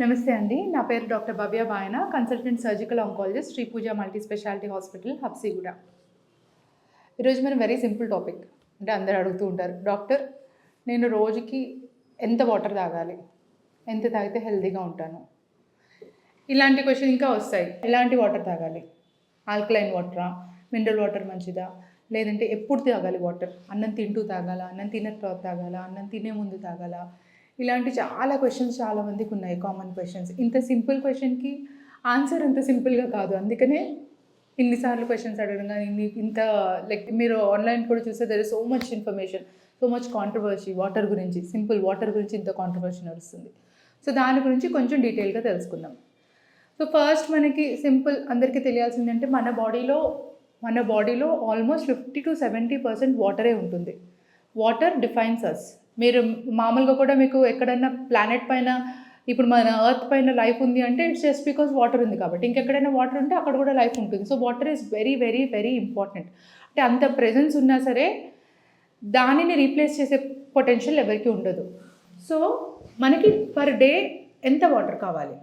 నమస్తే అండి. నా పేరు doctor Bhavya Bayana consultant surgical oncologist Shri Pooja multi speciality hospital Habsiguda. ఈరోజు మనం వెరీ సింపుల్ టాపిక్ అంటే అందరు అడుగుతూ ఉంటారు. డాక్టర్ నేను రోజుకి ఎంత వాటర్ తాగాలి? ఎంత తాగితే హెల్తీగా ఉంటాను? ఇలాంటి క్వశ్చన్ ఇంకా వస్తాయి. ఎలాంటి వాటర్ తాగాలి? ఆల్కలైన్ వాటరా? మినరల్ వాటర్ మంచిదా? లేదంటే ఎప్పుడు తాగాలి వాటర్? అన్నం తింటూ తాగాల? అన్నం తిన్న తర్వాత తాగాల? అన్నం తినే ముందు తాగాల? ఇలాంటి చాలా క్వశ్చన్స్ చాలా మందికి ఉన్నాయి కామన్ క్వశ్చన్స్ ఇంత సింపుల్ క్వశ్చన్కి ఆన్సర్ అంత సింపుల్గా కాదు. అందుకనే ఇన్నిసార్లు క్వశ్చన్స్ అడగడం కానీ ఇంత లైక్ మీరు ఆన్లైన్ కూడా చూస్తే there so much information so much controversy water గురించి సింపుల్ వాటర్ గురించి ఇంత కాంట్రవర్సీ నడుస్తుంది. సో దాని గురించి కొంచెం డీటెయిల్గా తెలుసుకుందాం. సో ఫస్ట్ మనకి సింపుల్ అందరికీ తెలియాల్సింది అంటే మన బాడీలో మన బాడీలో almost fifty to seventy percent వాటరే ఉంటుంది. వాటర్ డిఫైన్స్ అస్ మీరు మామూలుగా కూడా మీకు ఎక్కడైనా ప్లానెట్ పైన ఇప్పుడు మన ఎర్త్ పైన లైఫ్ ఉంది అంటే ఇట్స్ జస్ట్ బికాస్ వాటర్ ఉంది కాబట్టి. ఇంకెక్కడైనా వాటర్ ఉంటే అక్కడ కూడా లైఫ్ ఉంటుంది. So water is very very very important అంటే అంత ప్రెజెన్స్ ఉన్నా సరే దానిని రీప్లేస్ చేసే పొటెన్షియల్ ఎవరికి ఉండదు. సో మనకి పర్ డే ఎంత వాటర్ కావాలి?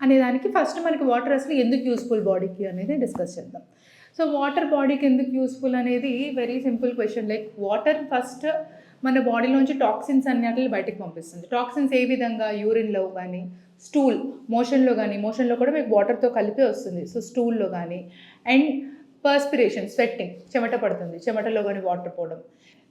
అనే దానికి ఫస్ట్ మనకి వాటర్ అసలు ఎందుకు యూస్ఫుల్ బాడీకి అనేది డిస్కస్ చేద్దాం. సో వాటర్ బాడీకి ఎందుకు యూస్ఫుల్ అనేది very simple question like water first మన బాడీలోంచి టాక్సిన్స్ అన్నిటిని బయటకు పంపిస్తుంది. టాక్సిన్స్ ఏ విధంగా? యూరిన్లో కానీ స్టూల్ మోషన్లో కానీ మోషన్లో కూడా మీకు వాటర్తో కలిపి వస్తుంది. సో స్టూల్లో కానీ అండ్ పర్స్పిరేషన్ స్వెట్టింగ్ చెమట పడుతుంది. చెమటలో కానీ వాటర్ పోవడం.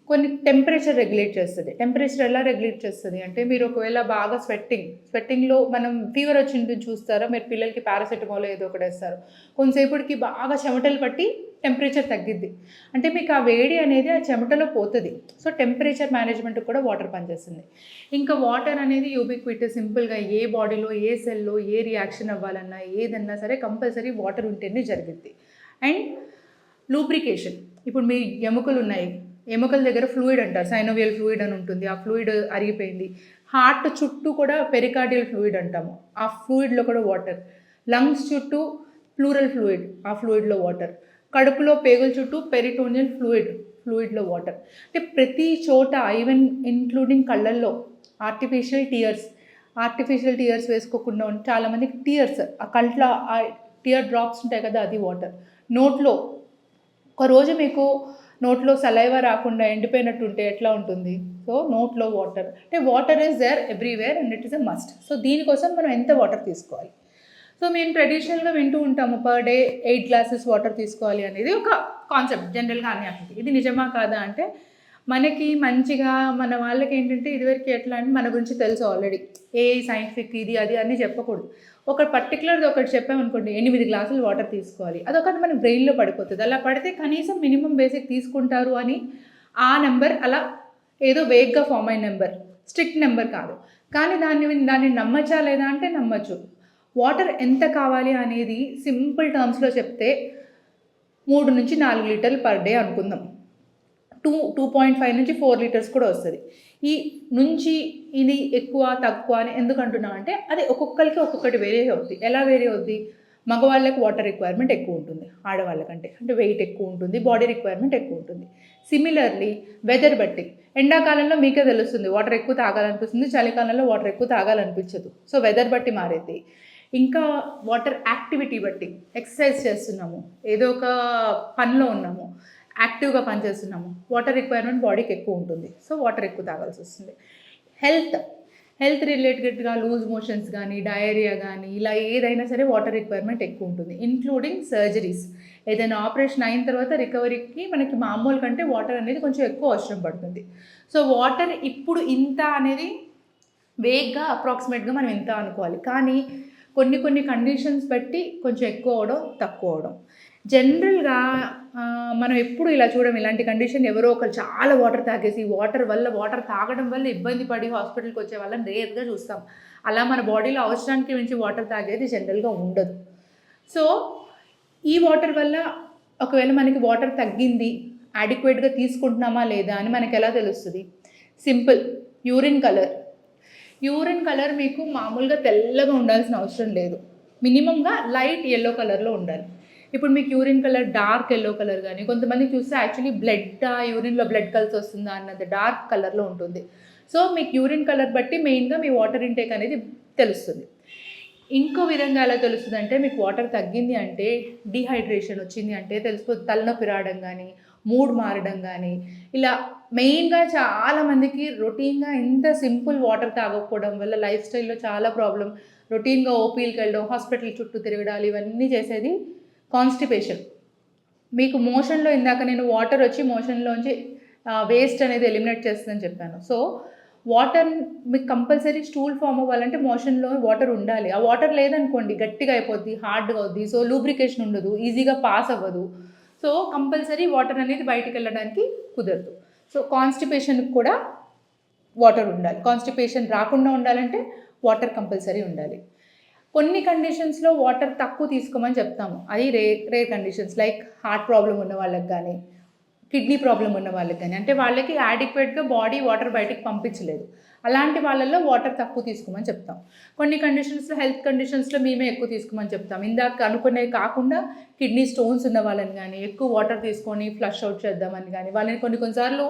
కొన్ని టెంపరేచర్ రెగ్యులేట్ చేస్తుంది. టెంపరేచర్ ఎలా రెగ్యులేట్ చేస్తుంది అంటే మీరు ఒకవేళ బాగా స్వెట్టింగ్ స్వెట్టింగ్లో మనం ఫీవర్ వచ్చింది చూస్తారో? చూస్తారా మీరు పిల్లలకి పారాసెటమాల్ ఏదో ఒకటి వేస్తారు. కొంతసేపటికి బాగా చెమటలు పట్టి టెంపరేచర్ తగ్గిద్ది. అంటే మీకు ఆ వేడి అనేది ఆ చెమటలో పోతుంది. సో టెంపరేచర్ మేనేజ్మెంట్ కూడా వాటర్ పనిచేస్తుంది. ఇంకా వాటర్ అనేది యూబిక్విట్ సింపుల్గా ఏ బాడీలో ఏ సెల్లో ఏ రియాక్షన్ అవ్వాలన్నా ఏదన్నా సరే కంపల్సరీ వాటర్ ఉంటేనే జరిగిద్ది. అండ్ లూబ్రికేషన్ ఇప్పుడు మీ ఎముకలు ఉన్నాయి. ఎముకల దగ్గర ఫ్లూయిడ్ అంటారు సైనోవియల్ ఫ్లూయిడ్ అని ఉంటుంది. ఆ ఫ్లూయిడ్ అరిగిపోయింది. హార్ట్ చుట్టూ కూడా పెరికార్డియల్ ఫ్లూయిడ్ అంటాము. ఆ ఫ్లూయిడ్లో కూడా వాటర్ లంగ్స్ చుట్టూ ప్లూరల్ ఫ్లూయిడ్ ఆ ఫ్లూయిడ్లో వాటర్ కడుపులో పేగుల చుట్టూ పెరిటోనియల్ ఫ్లూయిడ్ ఫ్లూయిడ్లో వాటర్ అంటే ప్రతి చోట ఈవెన్ ఇంక్లూడింగ్ కళ్ళల్లో ఆర్టిఫిషియల్ టీయర్స్ ఆర్టిఫిషియల్ టీయర్స్ వేసుకోకుండా ఉంటే చాలామందికి టీయర్స్ ఆ కళ్ళ ఆ టీయర్ డ్రాప్స్ ఉంటాయి కదా అది వాటర్ నోట్లో ఒక రోజు మీకు నోట్లో సలైవ రాకుండా ఎండిపోయినట్టు ఉంటే ఎట్లా ఉంటుంది? సో నోట్లో వాటర్. అంటే water is there everywhere and it is a must so దీనికోసం మనం ఎంత వాటర్ తీసుకోవాలి? సో మేము ట్రెడిషనల్గా వింటూ ఉంటాము per day eight glasses water తీసుకోవాలి అనేది ఒక కాన్సెప్ట్ జనరల్గా అని అంటుంది ఇది నిజమా కాదా అంటే మనకి మంచిగా మన వాళ్ళకి ఏంటంటే ఇదివరకు ఎట్లా అంటే మన గురించి తెలుసు ఆల్రెడీ ఏ సైంటిఫిక్ ఇది అది అన్నీ చెప్పకూడదు. ఒక పర్టికులర్ది ఒకటి చెప్పామనుకోండి ఎనిమిది గ్లాసులు వాటర్ తీసుకోవాలి. అదొకటి మన బ్రెయిన్లో పడిపోతుంది. అలా పడితే కనీసం మినిమం బేసిక్ తీసుకుంటారు అని ఆ నెంబర్ అలా ఏదో వేగ్గా ఫామ్ అయిన నెంబర్ స్ట్రిక్ట్ నెంబర్ కాదు. కానీ దాన్ని దాన్ని నమ్మచ్చా లేదా అంటే నమ్మచ్చు. వాటర్ ఎంత కావాలి అనేది సింపుల్ టర్మ్స్లో చెప్తే మూడు నుంచి నాలుగు లీటర్లు పర్ డే అనుకుందాం. టూ టూ పాయింట్ ఫైవ్ నుంచి ఫోర్ లీటర్స్ కూడా వస్తుంది. ఈ నుంచి ఇది ఎక్కువ తక్కువ అని ఎందుకు అంటున్నాం అంటే అది ఒక్కొక్కరికి ఒక్కొక్కటి వేరే అవుద్ది. ఎలా వేరే అవుద్ది? మగవాళ్ళకి వాటర్ రిక్వైర్మెంట్ ఎక్కువ ఉంటుంది ఆడవాళ్ళకంటే. అంటే వెయిట్ ఎక్కువ ఉంటుంది బాడీ రిక్వైర్మెంట్ ఎక్కువ ఉంటుంది. సిమిలర్లీ వెదర్ బట్టి. ఎండాకాలంలో మీకే తెలుస్తుంది వాటర్ ఎక్కువ తాగాలనిపిస్తుంది చలికాలంలో వాటర్ ఎక్కువ తాగాలనిపించదు. సో వెదర్ బట్టి మారేది ఇంకా వాటర్ యాక్టివిటీ బట్టి ఎక్సర్సైజ్ చేస్తున్నాము. ఏదో ఒక పనిలో ఉన్నాము. యాక్టివ్గా పనిచేస్తున్నాము. వాటర్ రిక్వైర్మెంట్ బాడీకి ఎక్కువ ఉంటుంది. సో వాటర్ ఎక్కువ తాగాల్సి వస్తుంది. హెల్త్ హెల్త్ రిలేటెడ్గా లూజ్ మోషన్స్ కానీ డయేరియా కానీ ఇలా ఏదైనా సరే వాటర్ రిక్వైర్మెంట్ ఎక్కువ ఉంటుంది. ఇంక్లూడింగ్ సర్జరీస్ ఏదైనా ఆపరేషన్ అయిన తర్వాత రికవరీకి మనకి మామూలు కంటే వాటర్ అనేది కొంచెం ఎక్కువ అవసరం పడుతుంది. సో వాటర్ ఇప్పుడు ఇంత అనేది వేగ్గా అప్రాక్సిమేట్గా మనం ఇంత అనుకోవాలి. కానీ కొన్ని కొన్ని కండిషన్స్ బట్టి కొంచెం ఎక్కువ అవడం తక్కువ అవడం. జనరల్గా మనం ఎప్పుడు ఇలా చూడడం ఇలాంటి కండిషన్ ఎవరో ఒకరు చాలా వాటర్ తాగేసి వాటర్ వల్ల వాటర్ తాగడం వల్ల ఇబ్బంది పడి హాస్పిటల్కి వచ్చే వాళ్ళని రేర్గా చూస్తాం. అలా మన బాడీలో అవసరానికి మించి వాటర్ తాగేది జనరల్గా ఉండదు. సో ఈ వాటర్ వల్ల ఒకవేళ మనకి వాటర్ తగ్గింది అడిక్వేట్గా తీసుకుంటున్నామా లేదా అని మనకి ఎలా తెలుస్తుంది? Simple urine colour. Urine colour మీకు మామూలుగా తెల్లగా ఉండాల్సిన అవసరం లేదు. మినిమంగా లైట్ ఎల్లో కలర్లో ఉండాలి. ఇప్పుడు మీకు urine colour dark yellow colour కానీ కొంతమంది చూస్తే యాక్చువల్లీ బ్లడ్ యూరిన్లో బ్లడ్ కలిసి వస్తుందా అన్నది డార్క్ కలర్లో ఉంటుంది. సో మీకు యూరిన్ కలర్ బట్టి మెయిన్గా మీ వాటర్ ఇంటేక్ అనేది తెలుస్తుంది. ఇంకో విధంగా ఎలా తెలుస్తుంది అంటే మీకు వాటర్ తగ్గింది అంటే డిహైడ్రేషన్ వచ్చింది అంటే తెలిసిపోతుంది. తలనొప్పి రావడం కానీ మూడ్ మారడం కానీ ఇలా మెయిన్గా చాలామందికి రొటీన్గా ఇంత సింపుల్ వాటర్ తాగకపోవడం వల్ల లైఫ్ స్టైల్లో చాలా ప్రాబ్లం రొటీన్గా ఓపీలకు వెళ్ళడం హాస్పిటల్ చుట్టూ తిరగడాలు ఇవన్నీ చేసేది కాన్స్టిపేషన్ మీకు మోషన్లో ఇందాక నేను వాటర్ వచ్చి మోషన్లోంచి వేస్ట్ అనేది ఎలిమినేట్ చేస్తుందని చెప్పాను. సో వాటర్ మీకు కంపల్సరీ స్టూల్ ఫామ్ అవ్వాలంటే మోషన్లో వాటర్ ఉండాలి. ఆ వాటర్ లేదనుకోండి గట్టిగా అయిపోద్ది హార్డ్గా అవుద్ది. సో లూబ్రికేషన్ ఉండదు ఈజీగా పాస్ అవ్వదు. సో కంపల్సరీ వాటర్ అనేది బయటికి వెళ్ళడానికి కుదరదు. సో కాన్స్టిపేషన్కి కూడా వాటర్ ఉండాలి. కాన్స్టిపేషన్ రాకుండా ఉండాలంటే వాటర్ కంపల్సరీ ఉండాలి. కొన్ని కండిషన్స్లో వాటర్ తక్కువ తీసుకోమని చెప్తాము. అది re rare conditions like heart problem ఉన్న వాళ్ళకి కానీ కిడ్నీ ప్రాబ్లం ఉన్న వాళ్ళకి కానీ అంటే వాళ్ళకి యాడిక్వేట్గా బాడీ వాటర్ బయటికి పంపించలేదు. అలాంటి వాళ్ళల్లో వాటర్ తక్కువ తీసుకోమని చెప్తాం. కొన్ని కండిషన్స్లో హెల్త్ కండిషన్స్లో మేమే ఎక్కువ తీసుకోమని చెప్తాం. ఇందాక అనుకునే కాకుండా కిడ్నీ స్టోన్స్ ఉన్న వాళ్ళని కానీ ఎక్కువ వాటర్ తీసుకొని ఫ్లష్ అవుట్ చేద్దామని కానీ వాళ్ళని కొన్ని కొన్నిసార్లు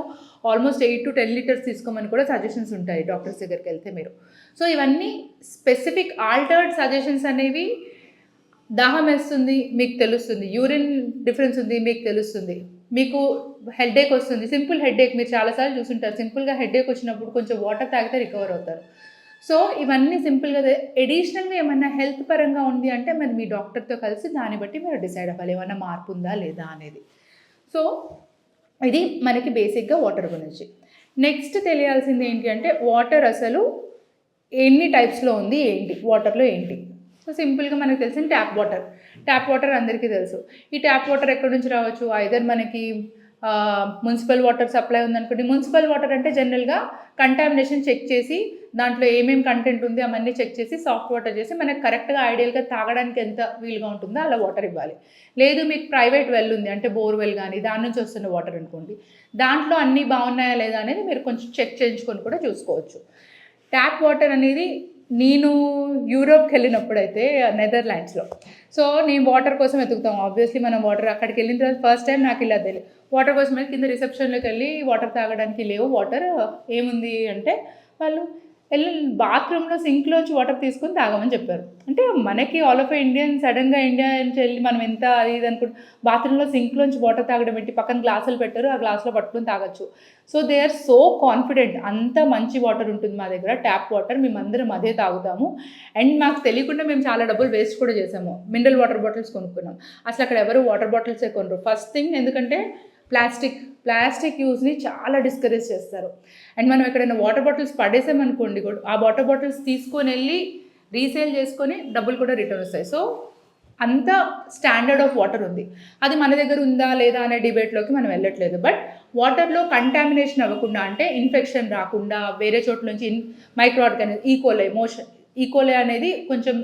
almost eight to ten litres తీసుకోమని కూడా సజెషన్స్ ఉంటాయి డాక్టర్స్ దగ్గరికి వెళ్తే మీరు. సో ఇవన్నీ స్పెసిఫిక్ ఆల్టర్డ్ సజెషన్స్ అనేవి దాహం వేస్తుంది మీకు తెలుస్తుంది. యూరిన్ డిఫరెన్స్ ఉంది మీకు తెలుస్తుంది. మీకు హెడ్ఏక్ వస్తుంది. సింపుల్ హెడ్ఏక్ మీరు చాలాసార్లు చూసుంటారు. సింపుల్గా హెడ్ఏక్ వచ్చినప్పుడు కొంచెం వాటర్ తాగితే రికవర్ అవుతారు. సో ఇవన్నీ సింపుల్గా ఎడిషనల్గా ఏమన్నా హెల్త్ పరంగా ఉంది అంటే మరి మీ డాక్టర్తో కలిసి దాన్ని బట్టి మీరు డిసైడ్ అవ్వాలి. ఏమన్నా మార్పు ఉందా లేదా అనేది. సో ఇది మనకి బేసిక్గా వాటర్ గురించి. నెక్స్ట్ తెలియాల్సింది ఏంటి అంటే వాటర్ అసలు ఎన్ని టైప్స్లో ఉంది ఏంటి? వాటర్లో ఏంటి? సో సింపుల్గా మనకు తెలిసిన ట్యాప్ వాటర్. ట్యాప్ వాటర్ అందరికీ తెలుసు. ఈ ట్యాప్ వాటర్ ఎక్కడి నుంచి రావచ్చు? ఐదర్ మనకి మున్సిపల్ వాటర్ సప్లై ఉందనుకోండి. మున్సిపల్ వాటర్ అంటే జనరల్గా కంటామినేషన్ చెక్ చేసి దాంట్లో ఏమేమి కంటెంట్ ఉంది అవన్నీ చెక్ చేసి సాఫ్ట్ వాటర్ చేసి మనకు కరెక్ట్గా ఐడియల్గా తాగడానికి ఎంత వీలుగా ఉంటుందో అలా వాటర్ ఇవ్వాలి. లేదు మీకు ప్రైవేట్ వెల్ ఉంది అంటే బోర్వెల్ కానీ దాని నుంచి వస్తున్న వాటర్ అనుకోండి. దాంట్లో అన్నీ బాగున్నాయా లేదా అనేది మీరు కొంచెం చెక్ చేయించుకొని కూడా చూసుకోవచ్చు. ట్యాప్ వాటర్ అనేది నేను యూరోప్కి వెళ్ళినప్పుడు అయితే నెదర్లాండ్స్లో. సో నేను వాటర్ కోసం వెతుకుతాం. ఆబ్వియస్లీ మనం వాటర్ అక్కడికి వెళ్ళిన తర్వాత ఫస్ట్ టైం నాకు ఇలా తెలియదు వాటర్ కోసం వెళ్ళి కింద రిసెప్షన్లోకి వెళ్ళి వాటర్ తాగడానికి లేవు. వాటర్ ఏముంది అంటే వాళ్ళు వెళ్ళి బాత్రూంలో సింక్లోంచి వాటర్ తీసుకొని తాగమని చెప్పారు. అంటే మనకి ఆల్ ఆఫ్ ఇండియన్ సడన్గా ఇండియా నుంచి వెళ్ళి మనం ఎంత అది ఇది అనుకుంటు బాత్రూంలో సింక్లోంచి వాటర్ తాగడం పెట్టి పక్కన గ్లాసులు పెట్టారు ఆ గ్లాసులో పట్టుకొని తాగొచ్చు. So they are so confident అంత మంచి వాటర్ ఉంటుంది మా దగ్గర ట్యాప్ వాటర్ మేమందరం అదే తాగుతాము. అండ్ మాకు తెలియకుండా మేము చాలా డబ్బులు వేస్ట్ కూడా చేసాము. మినరల్ వాటర్ బాటిల్స్ కొనుక్కున్నాం. అసలు అక్కడ ఎవరు వాటర్ బాటిల్సే కొనరు. ఫస్ట్ థింగ్ ఎందుకంటే ప్లాస్టిక్ ప్లాస్టిక్ యూస్ని చాలా డిస్కరేజ్ చేస్తారు. అండ్ మనం ఎక్కడైనా వాటర్ బాటిల్స్ పడేసామనుకోండి కూడా ఆ వాటర్ బాటిల్స్ తీసుకొని వెళ్ళి రీసేల్ చేసుకొని డబ్బులు కూడా రిటర్న్ వస్తాయి. సో అంత స్టాండర్డ్ ఆఫ్ వాటర్ ఉంది. అది మన దగ్గర ఉందా లేదా అనే డిబేట్లోకి మనం వెళ్ళట్లేదు. బట్ వాటర్లో కంటామినేషన్ అవ్వకుండా అంటే ఇన్ఫెక్షన్ రాకుండా వేరే చోట్ల నుంచి in micro organism E coli motion e. E coli అనేది కొంచెం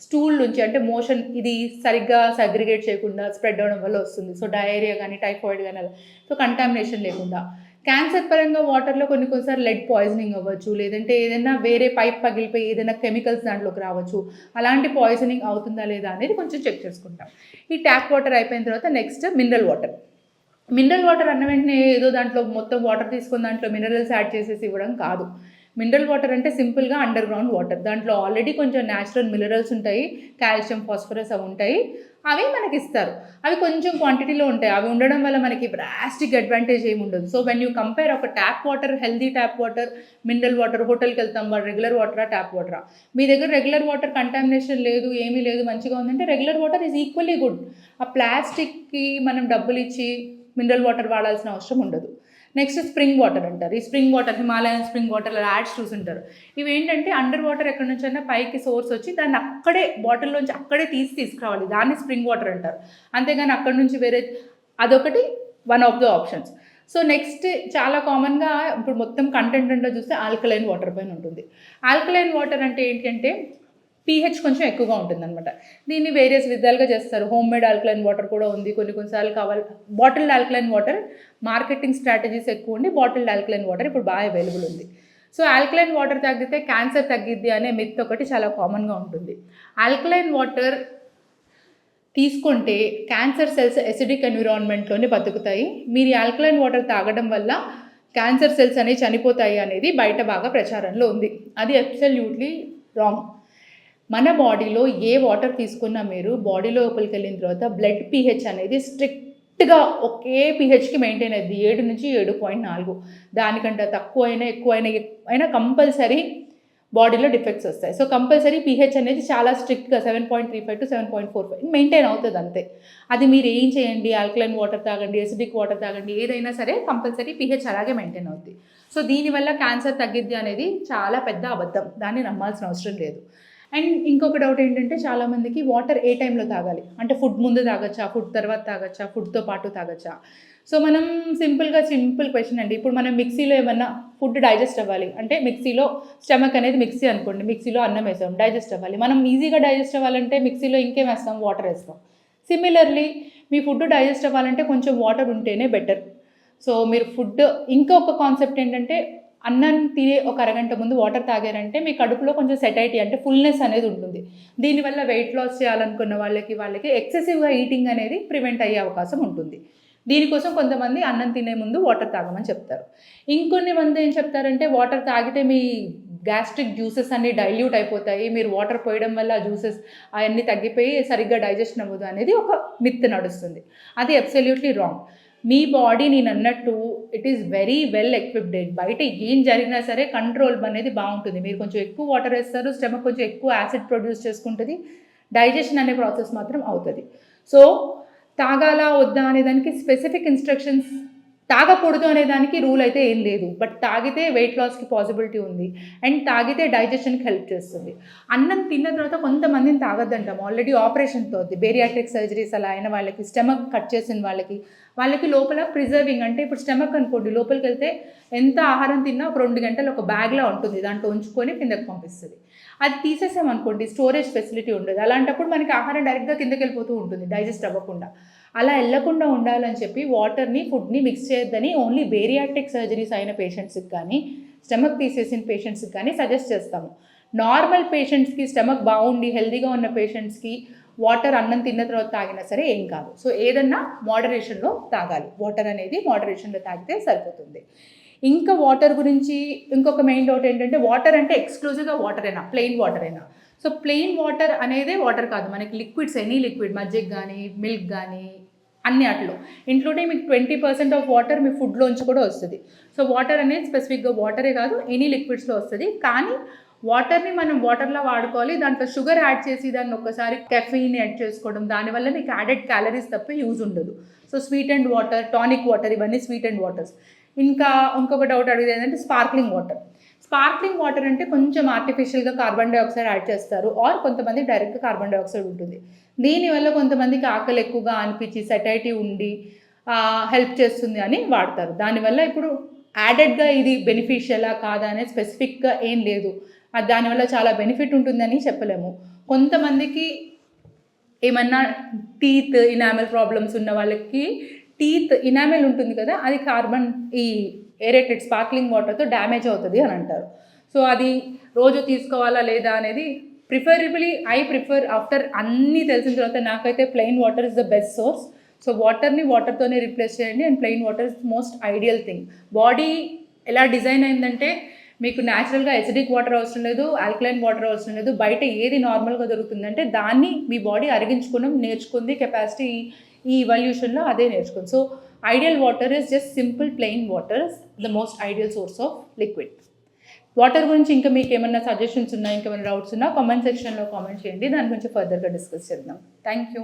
స్టూల్ నుంచి అంటే మోషన్ ఇది సరిగ్గా సగ్రిగేట్ చేయకుండా స్ప్రెడ్ అవడం వల్ల వస్తుంది. సో డయేరియా కానీ టైఫాయిడ్ కానీ అలా. సో కంటామినేషన్ లేకుండా. క్యాన్సర్ పరంగా వాటర్లో కొన్ని కొన్నిసార్లు లెడ్ పాయిజనింగ్ అవ్వచ్చు. లేదంటే ఏదైనా వేరే పైప్ పగిలిపోయి ఏదైనా కెమికల్స్ దాంట్లోకి రావచ్చు. అలాంటి పాయిజనింగ్ అవుతుందా లేదా అనేది కొంచెం చెక్ చేసుకుంటాం. ఈ ట్యాప్ వాటర్ అయిపోయిన తర్వాత next mineral water mineral water అన్న వెంటనే ఏదో దాంట్లో మొత్తం వాటర్ తీసుకుని దాంట్లో మినరల్స్ యాడ్ చేసేసి ఇవ్వడం కాదు. మినరల్ వాటర్ అంటే సింపుల్గా అండర్ గ్రౌండ్ వాటర్ దాంట్లో ఆల్రెడీ కొంచెం న్యాచురల్ మినరల్స్ ఉంటాయి కాల్షియం ఫాస్ఫరస్ అవి ఉంటాయి. అవి మనకి ఇస్తారు. అవి కొంచెం క్వాంటిటీలో ఉంటాయి. అవి ఉండడం వల్ల మనకి ప్లాస్టిక్ అడ్వాంటేజ్ ఏమి ఉండదు. సో వెన్ యూ కంపేర్ ఒక tap water healthy tap water mineral water హోటల్కి వెళ్తాం వాళ్ళు రెగ్యులర్ వాటరా ట్యాప్ వాటరా మీ దగ్గర రెగ్యులర్ వాటర్ కంటామినేషన్ లేదు ఏమీ లేదు మంచిగా ఉందంటే regular water is equally good ఆ ప్లాస్టిక్కి మనం డబ్బులు ఇచ్చి మినరల్ వాటర్ వాడాల్సిన అవసరం ఉండదు. నెక్స్ట్ స్ప్రింగ్ వాటర్ అంటారు. ఈ spring water Himalayan spring water ads చూసుంటారు. ఇవి ఏంటంటే అండర్ వాటర్ ఎక్కడి నుంచి అయినా పైకి సోర్స్ వచ్చి దాన్ని అక్కడే బాటిల్లోంచి అక్కడే తీసి తీసుకురావాలి. దాన్ని స్ప్రింగ్ వాటర్ అంటారు. అంతేగాని అక్కడి నుంచి వేరే అదొకటి one of the options so next చాలా కామన్గా ఇప్పుడు మొత్తం కంటెంట్ అంటే చూస్తే ఆల్కలైన్ వాటర్ పైన ఉంటుంది. ఆల్కలైన్ వాటర్ అంటే ఏంటంటే పీహెచ్ కొంచెం ఎక్కువగా ఉంటుందన్నమాట. దీన్ని వేరియస్ విధాలుగా చేస్తారు. హోమ్ మేడ్ ఆల్కలైన్ వాటర్ కూడా ఉంది. కొన్ని కొన్నిసార్లు కావాలి bottled alkaline water marketing strategies ఎక్కువ ఉండి బాటిల్డ్ ఆల్కలైన్ వాటర్ ఇప్పుడు బాగా అవైలబుల్ ఉంది. సో ఆల్కలైన్ వాటర్ తగ్గితే క్యాన్సర్ తగ్గిద్ది అనే మిత్ ఒకటి చాలా కామన్గా ఉంటుంది. ఆల్కలైన్ వాటర్ తీసుకుంటే క్యాన్సర్ సెల్స్ ఎసిడిక్ ఎన్విరాన్మెంట్లోనే బతుకుతాయి. మీరు ఆల్కలైన్ వాటర్ తాగడం వల్ల క్యాన్సర్ సెల్స్ అనేవి చనిపోతాయి అనేది బయట బాగా ప్రచారంలో ఉంది. అది అబ్సల్యూట్లీ రాంగ్ మన బాడీలో ఏ వాటర్ తీసుకున్నా మీరు బాడీ లోపలికి వెళ్ళిన తర్వాత బ్లడ్ పీహెచ్ అనేది స్ట్రిక్ట్గా ఒకే పీహెచ్కి మెయింటైన్ అయ్యింది ఏడు నుంచి ఏడు పాయింట్ నాలుగు. దానికంటే తక్కువ అయినా ఎక్కువ అయినా అయినా కంపల్సరీ బాడీలో డిఫెక్ట్స్ వస్తాయి. సో కంపల్సరీ పీహెచ్ అనేది చాలా స్ట్రిక్ట్గా seven point three five to seven point four five maintain అవుతుంది అంతే. అది మీరు ఏం చేయండి? ఆల్కలైన్ వాటర్ తాగండి ఎసిడిక్ వాటర్ తాగండి ఏదైనా సరే కంపల్సరీ పీహెచ్ అలాగే మెయింటైన్ అవుతుంది సో దీనివల్ల క్యాన్సర్ తగ్గిద్ది అనేది చాలా పెద్ద అబద్ధం. దాన్ని నమ్మాల్సిన అవసరం లేదు. అండ్ ఇంకొక డౌట్ ఏంటంటే చాలామందికి వాటర్ ఏ టైంలో తాగాలి. అంటే ఫుడ్ ముందు తాగొచ్చా ఫుడ్ తర్వాత తాగొచ్చా ఫుడ్తో పాటు తాగొచ్చా? సో మనం సింపుల్గా సింపుల్ క్వశ్చన్ అండి. ఇప్పుడు మనం మిక్సీలో ఏమన్నా ఫుడ్ డైజెస్ట్ అవ్వాలి. అంటే మిక్సీలో స్టమక్ అనేది మిక్సీ అనుకోండి. మిక్సీలో అన్నం వేసాం డైజెస్ట్ అవ్వాలి. మనం ఈజీగా డైజెస్ట్ అవ్వాలంటే మిక్సీలో ఇంకేం వేస్తాం? వాటర్ వేస్తాం. సిమిలర్లీ మీ ఫుడ్ డైజెస్ట్ అవ్వాలంటే కొంచెం వాటర్ ఉంటేనే బెటర్ సో మీరు ఫుడ్ ఇంకొక కాన్సెప్ట్ ఏంటంటే అన్నం తినే ఒక అరగంట ముందు వాటర్ తాగారంటే మీ కడుపులో కొంచెం సెటైటీ అంటే ఫుల్నెస్ అనేది ఉంటుంది. దీనివల్ల వెయిట్ లాస్ చేయాలనుకున్న వాళ్ళకి వాళ్ళకి ఎక్సెసివ్గా ఈటింగ్ అనేది ప్రివెంట్ అయ్యే అవకాశం ఉంటుంది. దీనికోసం కొంతమంది అన్నం తినే ముందు వాటర్ తాగమని చెప్తారు. ఇంకొన్ని మంది ఏం చెప్తారంటే వాటర్ తాగితే మీ గ్యాస్ట్రిక్ జ్యూసెస్ అన్ని డైల్యూట్ అయిపోతాయి. మీరు వాటర్ పోయడం వల్ల ఆ జ్యూసెస్ అవన్నీ తగ్గిపోయి సరిగ్గా డైజెషన్ అవ్వదు అనేది ఒక మిత్ నడుస్తుంది. అది అబ్సల్యూట్లీ రాంగ్ మీ బాడీ నేను అన్నట్టు it is very well equipped బయట ఏం జరిగినా సరే కంట్రోల్ అనేది బాగుంటుంది. మీరు కొంచెం ఎక్కువ వాటర్ వేస్తారు స్టమక్ కొంచెం ఎక్కువ యాసిడ్ ప్రొడ్యూస్ చేసుకుంటుంది. డైజెషన్ అనే ప్రాసెస్ మాత్రం అవుతుంది. సో తాగాలా వద్దా అనే దానికి స్పెసిఫిక్ ఇన్స్ట్రక్షన్స్ తాగకూడదు అనే దానికి రూల్ అయితే ఏం లేదు. బట్ తాగితే వెయిట్ లాస్కి పాసిబిలిటీ ఉంది. అండ్ తాగితే డైజెషన్కి హెల్ప్ చేస్తుంది. అన్నం తిన్న తర్వాత కొంతమందిని తాగద్దంటాం. ఆల్రెడీ ఆపరేషన్తో ఉంది బేరియాట్రిక్ సర్జరీస్ అలా అయిన వాళ్ళకి స్టమక్ కట్ చేసిన వాళ్ళకి వాళ్ళకి లోపల ప్రిజర్వింగ్ అంటే ఇప్పుడు స్టమక్ అనుకోండి లోపలికి వెళ్తే ఎంత ఆహారం తిన్నా ఒక రెండు గంటలు ఒక బ్యాగ్లా ఉంటుంది దాంట్లో ఉంచుకొని కిందకి పంపిస్తుంది. అది తీసేసామనుకోండి స్టోరేజ్ ఫెసిలిటీ ఉండదు. అలాంటప్పుడు మనకి ఆహారం డైరెక్ట్గా కిందకి వెళ్ళిపోతూ ఉంటుంది డైజెస్ట్ అవ్వకుండా. అలా వెళ్ళకుండా ఉండాలని చెప్పి వాటర్ని ఫుడ్ని మిక్స్ చేయొద్దని ఓన్లీ బేరియాటిక్ సర్జరీస్ అయిన పేషెంట్స్కి కానీ స్టమక్ తీసేసిన పేషెంట్స్కి కానీ సజెస్ట్ చేస్తాము. నార్మల్ పేషెంట్స్కి స్టమక్ బాగుండి హెల్దీగా ఉన్న పేషెంట్స్కి వాటర్ అన్నం తిన్న తర్వాత తాగినా సరే ఏం కాదు. సో ఏదన్నా మోడరేషన్లో తాగాలి. వాటర్ అనేది మోడరేషన్లో తాగితే సరిపోతుంది. ఇంకా వాటర్ గురించి ఇంకొక మెయిన్ డౌట్ ఏంటంటే వాటర్ అంటే ఎక్స్క్లూజివ్గా వాటర్ అయినా ప్లెయిన్ వాటర్ అయినా సో ప్లెయిన్ వాటర్ అనేదే వాటర్ కాదు. మనకి లిక్విడ్స్ ఎనీ లిక్విడ్ మజ్జిగ కానీ మిల్క్ కానీ అన్ని అట్లో ఇంక్లూడింగ్ మీకు ట్వంటీ పర్సెంట్ ఆఫ్ వాటర్ మీ ఫుడ్లోంచి కూడా వస్తుంది. సో వాటర్ అనేది స్పెసిఫిక్గా వాటరే కాదు ఎనీ లిక్విడ్స్లో వస్తుంది. కానీ వాటర్ని మనం వాటర్లో వాడుకోవాలి దాంట్లో షుగర్ యాడ్ చేసి దాన్ని ఒక్కసారి కెఫీన్ యాడ్ చేసుకోవడం దానివల్ల నీకు యాడెడ్ క్యాలరీస్ తప్ప యూజ్ ఉండదు. So sweetened water tonic water ఇవన్నీ స్వీట్ అండ్ వాటర్స్. ఇంకా ఇంకొక డౌట్ అడిగేది ఏంటంటే స్పార్క్లింగ్ వాటర్. స్పార్క్లింగ్ వాటర్ అంటే కొంచెం ఆర్టిఫిషియల్గా కార్బన్ డైఆక్సైడ్ యాడ్ చేస్తారు ఆర్ కొంతమంది డైరెక్ట్గా కార్బన్ డైఆక్సైడ్ ఉంటుంది. దీనివల్ల కొంతమందికి ఆకలి ఎక్కువగా అనిపించి సెటైటీ ఉండి హెల్ప్ చేస్తుంది అని వాడతారు. దానివల్ల ఇప్పుడు యాడెడ్గా ఇది బెనిఫిషియలా కాదా అనేది స్పెసిఫిక్గా ఏం లేదు. దానివల్ల చాలా బెనిఫిట్ ఉంటుందని చెప్పలేము. కొంతమందికి ఏమన్నా టీత్ ఇనామెల్ ప్రాబ్లమ్స్ ఉన్న వాళ్ళకి టీత్ ఇనామెల్ ఉంటుంది కదా అది కార్బన్ ఈ ఏరేటెడ్ స్పార్క్లింగ్ వాటర్తో డ్యామేజ్ అవుతుంది అని అంటారు. సో అది రోజు తీసుకోవాలా లేదా అనేది ప్రిఫరబులీ ఐ ప్రిఫర్ ఆఫ్టర్ అన్నీ తెలిసిన తర్వాత నాకైతే plain water is the best source so వాటర్ని వాటర్తోనే రీప్లేస్ చేయండి. And plain water is most ideal thing body ఎలా డిజైన్ అయిందంటే మీకు న్యాచురల్గా ఎసిడిక్ వాటర్ అవసరం లేదు ఆల్కలైన్ వాటర్ అవసరం లేదు. బయట ఏది నార్మల్గా దొరుకుతుందంటే దాన్ని మీ బాడీ అరిగించుకోవడం నేర్చుకుంది కెపాసిటీ ఈ ఇవల్యూషన్లో అదే నేర్చుకుంది. So ideal water is just simple plain water the most ideal source of liquid water గురించి ఇంకా మీకు ఏమైనా సజెషన్స్ ఉన్నా ఇంకేమైనా డౌట్స్ ఉన్నా కామెంట్ సెక్షన్లో కామెంట్ చేయండి. దాని గురించి ఫర్దర్గా డిస్కస్ చేద్దాం. Thank you